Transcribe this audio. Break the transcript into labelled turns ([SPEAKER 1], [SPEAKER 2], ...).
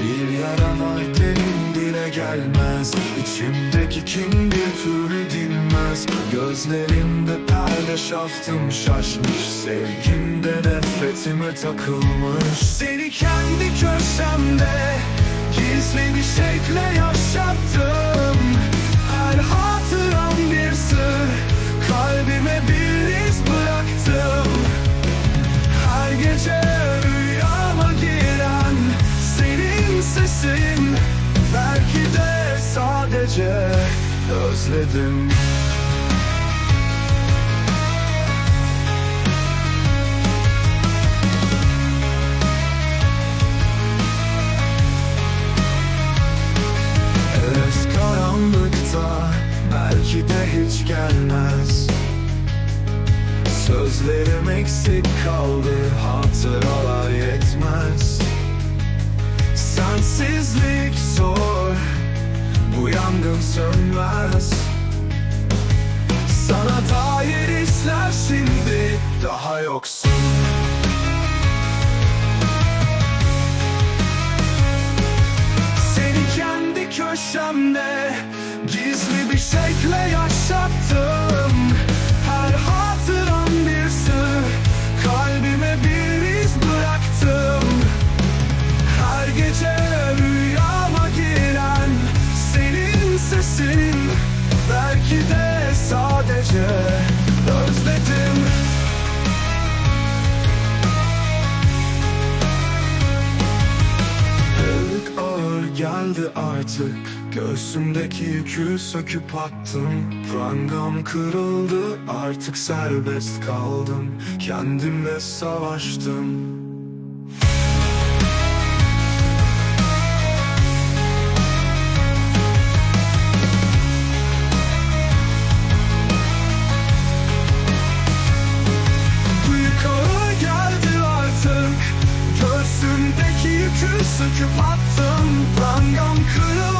[SPEAKER 1] Bir yarama derin dile gelmez. İçimdeki kin bir türlü dinmez. Gözlerimde perde şaftım şaşmış. Sevgimde nefretime takılmış. Seni kendi köşemde sesin Belki de sadece özledim. Evet karanlıkta belki de hiç gelmez. Sözlerim eksik kaldı hatıralar yangın sönmez. Sana dair izler şimdi daha yoksun. Seni kendi köşemde geldi artık. Göğsümdeki yükü söküp attım. Prangam kırıldı artık serbest kaldım. Kendimle savaştım. Çünkü patlı Rangam kırıl